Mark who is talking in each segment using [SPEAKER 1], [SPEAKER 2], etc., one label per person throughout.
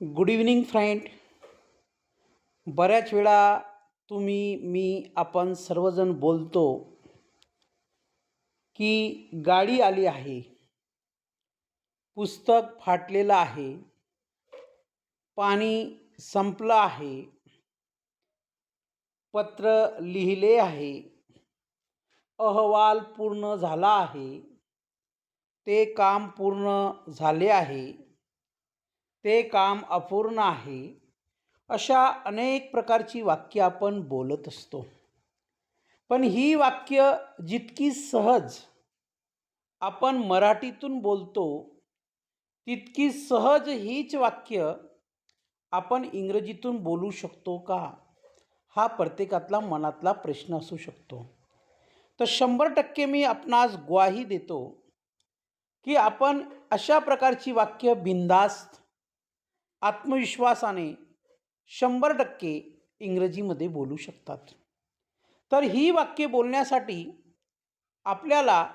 [SPEAKER 1] Good evening friend बऱ्याच वेळा तुम्ही मी आपण सर्वजण बोलतो की गाडी आली आहे पुस्तक फाटलेलं आहे पाणी संपलं आहे पत्र लिहिले आहे अहवाल पूर्ण झाला आहे ते काम पूर्ण झाले आहे. ते काम अपूर्ण आहे अशा अनेक प्रकारची वाक्य आपण बोलत असतो. पण ही वाक्य जितकी सहज आपण मराठीतून बोलतो तितकी सहज हीच वाक्य आपण इंग्रजीतून बोलू शकतो का? हा प्रत्येकातला मनातला प्रश्न असू शकतो. तर शंभर टक्के मी आपणास ग्वाही देतो की आपण अशा प्रकारची वाक्य बिनधास्त आत्मविश्वासाने शंभर टक्के इंग्रजीमध्ये बोलू शकतात. तर ही वाक्य बोलण्यासाठी आपल्याला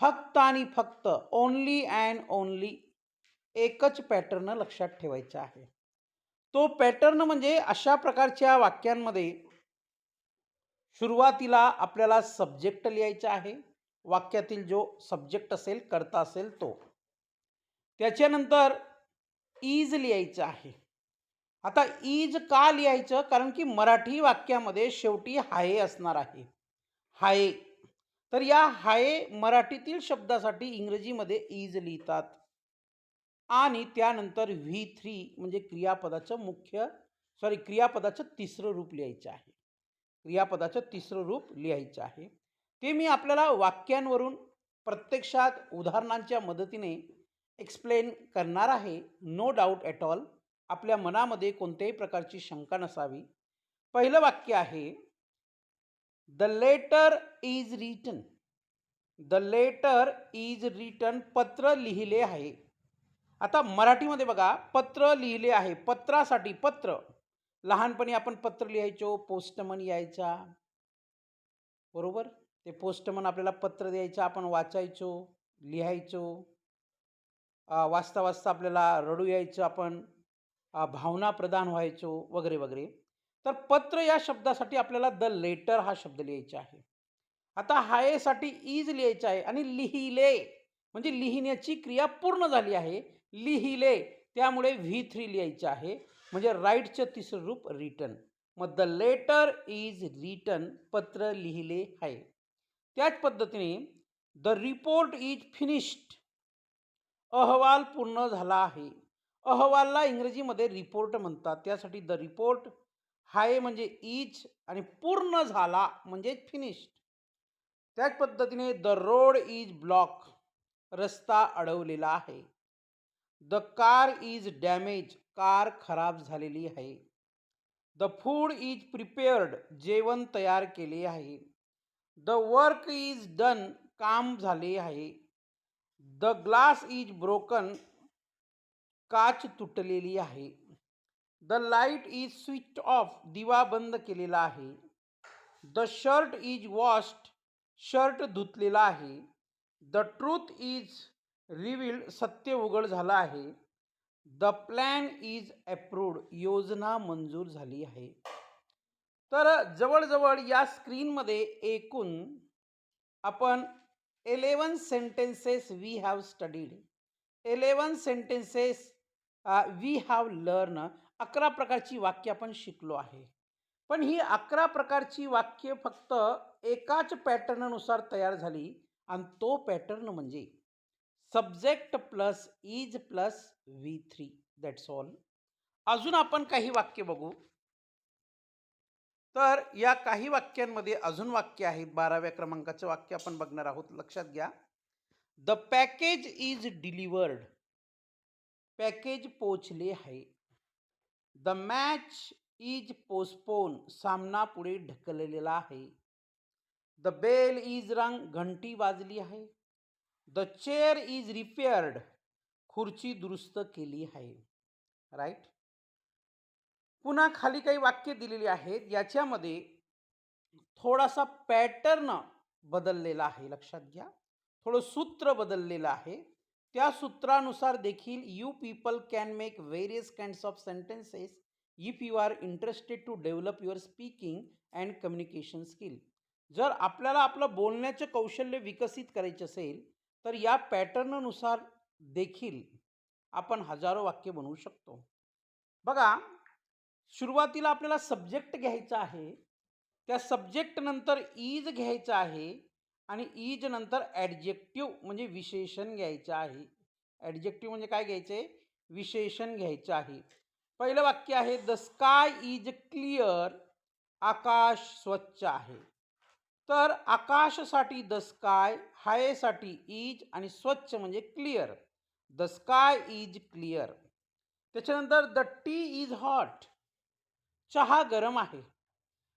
[SPEAKER 1] फक्त आणि फक्त ओनली अँड ओनली एकच पॅटर्न लक्षात ठेवायचा आहे. तो पॅटर्न म्हणजे अशा प्रकारच्या वाक्यांमध्ये सुरुवातीला आपल्याला सब्जेक्ट लिहायचा आहे. वाक्यातील जो सब्जेक्ट असेल करता असेल तो. त्याच्यानंतर ईज लिहायचं आहे. आता ईज का लिहायचं? कारण की मराठी वाक्यामध्ये शेवटी हाये असणार आहे. हाये. तर या हाये मराठीतील शब्दासाठी इंग्रजीमध्ये ईज लिहितात. आणि त्यानंतर व्ही थ्री म्हणजे क्रियापदाचं मुख्य सॉरी क्रियापदाचं तिसरं रूप लिहायचं आहे. क्रियापदाचं तिसरं रूप लिहायचं आहे. ते मी आपल्याला वाक्यांवरून प्रत्यक्षात उदाहरणांच्या मदतीने एक्सप्लेन करणार आहे नो डाऊट ॲट ऑल आपल्या मनामध्ये कोणत्याही प्रकारची शंका नसावी. पहिलं वाक्य आहे the letter is written the letter is written पत्र लिहिले आहे. आता मराठीमध्ये बघा पत्र लिहिले आहे पत्रासाठी पत्र. लहानपणी आपण पत्र लिहायचो पोस्टमन यायचा. बरोबर? ते पोस्टमन आपल्याला पत्र द्यायचं आपण वाचायचो लिहायचो. वाचता वाचता आपल्याला रडू यायचं आपण भावना प्रदान व्हायचो वगैरे वगैरे. तर पत्र या शब्दासाठी आपल्याला द लेटर हा शब्द लिहायचा आहे. आता हायसाठी इज लिहायचं आहे आणि लिहिले म्हणजे लिहिण्याची क्रिया पूर्ण झाली आहे. लिहिले त्यामुळे व्ही थ्री लिहायचं आहे. म्हणजे राईटचं तिसरं रूप रिटर्न मग द लेटर इज रिटन पत्र लिहिले आहे. त्याच पद्धतीने द रिपोर्ट इज फिनिश्ड अहवाल पूर्ण झाला आहे. अहवालला इंग्रजीमध्ये रिपोर्ट म्हणतात. त्यासाठी द रिपोर्ट हाय म्हणजे इज आणि पूर्ण झाला म्हणजे फिनिश्ड त्याच पद्धतीने द रोड इज ब्लॉक रस्ता अडवलेला आहे. The car is damage car खराब झालेली आहे. द फूड इज प्रिपेअर्ड जेवण तयार केले आहे. द वर्क इज डन काम झाले आहे. द ग्लास इज ब्रोकन काच तुटलेली आहे. The light is switch off दिवा बंद केलेला आहे. The shirt is washed shirt धुतलेला आहे. द ट्रूथ इज रिव्हिल्ड सत्य उघड झालं आहे. द प्लॅन इज अप्रूव्ड योजना मंजूर झाली आहे. तर जवळजवळ या स्क्रीनमध्ये एकूण आपण eleven sentences we have studied eleven sentences we have learn अकरा प्रकारची वाक्य आपण शिकलो आहे. पण ही अकरा प्रकारची वाक्य फक्त एकाच पॅटर्ननुसार तयार झाली आणि तो पॅटर्न म्हणजे subject plus is plus V three that's all अजून आपण काही वाक्य बघू. तर या काही वाक्यांमध्ये अजून वाक्य आहेत बाराव्या क्रमांकाचं वाक्य आपण बघणार आहोत. लक्षात घ्या. The package is delivered package पोचले आहे. The match is postpone. सामना पुढे ढकललेला आहे. द बेल इज रंग. घंटी वाजली आहे. The chair is repaired. खुर्ची दुरुस्त केली आहे. राईट? पुन्हा खाली काही वाक्य दिलेली आहेत. याच्यामध्ये थोडासा पॅटर्न बदललेला आहे. लक्षात घ्या. थोडं सूत्र बदललेलं आहे. त्या सूत्रानुसार देखील you people can make various kinds of sentences if you are interested to develop your speaking and communication skill जर आपल्याला आपलं बोलण्याचं कौशल्य विकसित करायचे असेल तर या पॅटर्ननुसार देखील आपण हजारो वाक्य बनवू शकतो. बघा सुरुवातीला आपल्याला सब्जेक्ट घ्यायचा आहे. त्या सब्जेक्ट नंतर इज घ्यायचं आहे आणि इज नंतर ॲडजेक्टिव्ह म्हणजे विशेषण घ्यायचं आहे. ॲडजेक्टिव्ह म्हणजे काय घ्यायचं आहे? विशेषण घ्यायचं आहे. पहिलं वाक्य आहे द स्काय इज क्लिअर आकाश स्वच्छ आहे. तर आकाशसाठी द स्काय हायसाठी इज आणि स्वच्छ म्हणजे clear the sky is clear त्याच्यानंतर द टी इज हॉट चहा गरम आहे.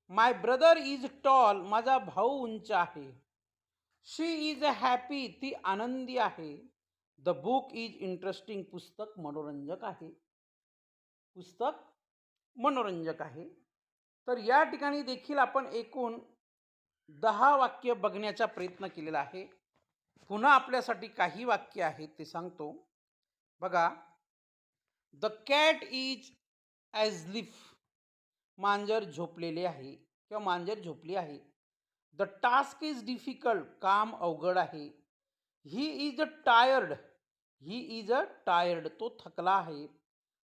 [SPEAKER 1] माय ब्रदर इज टॉल माझा भाऊ उंच आहे. शी इज अ हॅपी ती आनंदी आहे. द बुक इज इंटरेस्टिंग पुस्तक मनोरंजक आहे. पुस्तक मनोरंजक आहे. तर या ठिकाणी देखील आपण एकूण दहा वाक्य बघण्याचा प्रयत्न केलेला आहे. पुन्हा आपल्यासाठी काही वाक्य आहेत ते सांगतो. बघा. The cat is asleep मांजर झोपलेले आहे किंवा मांजर झोपली आहे. द टास्क इज डिफिकल्ट काम अवघड आहे. He is a tired he is a tired तो थकला आहे.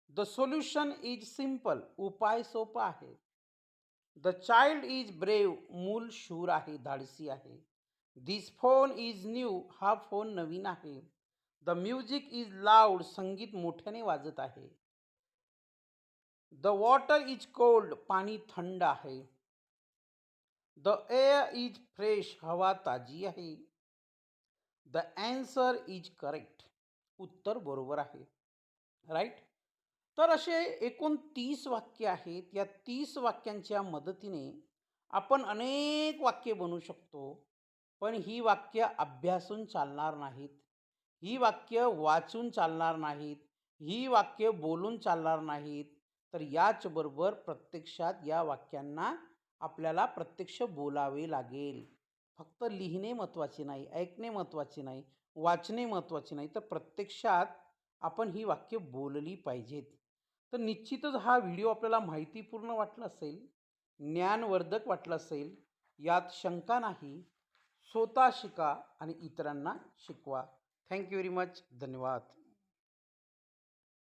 [SPEAKER 1] द सोल्युशन इज सिंपल उपाय सोपा आहे. द चाइल्ड इज ब्रेव मूल शूर आहे. धाडसी आहे. दिस फोन इज न्यू हा फोन नवीन आहे. द म्युझिक इज लाऊड संगीत मोठ्याने वाजत आहे. द वॉटर इज कोल्ड पाणी थंड आहे. द एअर इज फ्रेश हवा ताजी आहे. द ॲन्सर इज करेक्ट उत्तर बरोबर आहे. राईट तर असे एकूण तीस वाक्य आहेत. या तीस वाक्यांच्या मदतीने आपण अनेक वाक्य बनवू शकतो पण ही वाक्य अभ्यासून चालणार नाहीत. ही वाक्य वाचून चालणार नाहीत. ही वाक्य बोलून चालणार नाहीत. तर याचबरोबर प्रत्यक्षात या वाक्यांना आपल्याला प्रत्यक्ष बोलावे लागेल. फक्त लिहिणे महत्त्वाचे नाही ऐकणे महत्त्वाचे नाही वाचणे महत्त्वाचे नाही तर प्रत्यक्षात आपण ही वाक्य बोलली पाहिजेत. तर निश्चितच हा व्हिडिओ आपल्याला माहितीपूर्ण वाटला असेल ज्ञानवर्धक वाटला असेल यात शंका नाही स्वतः शिका आणि इतरांना शिकवा. Thank you very much. धन्यवाद.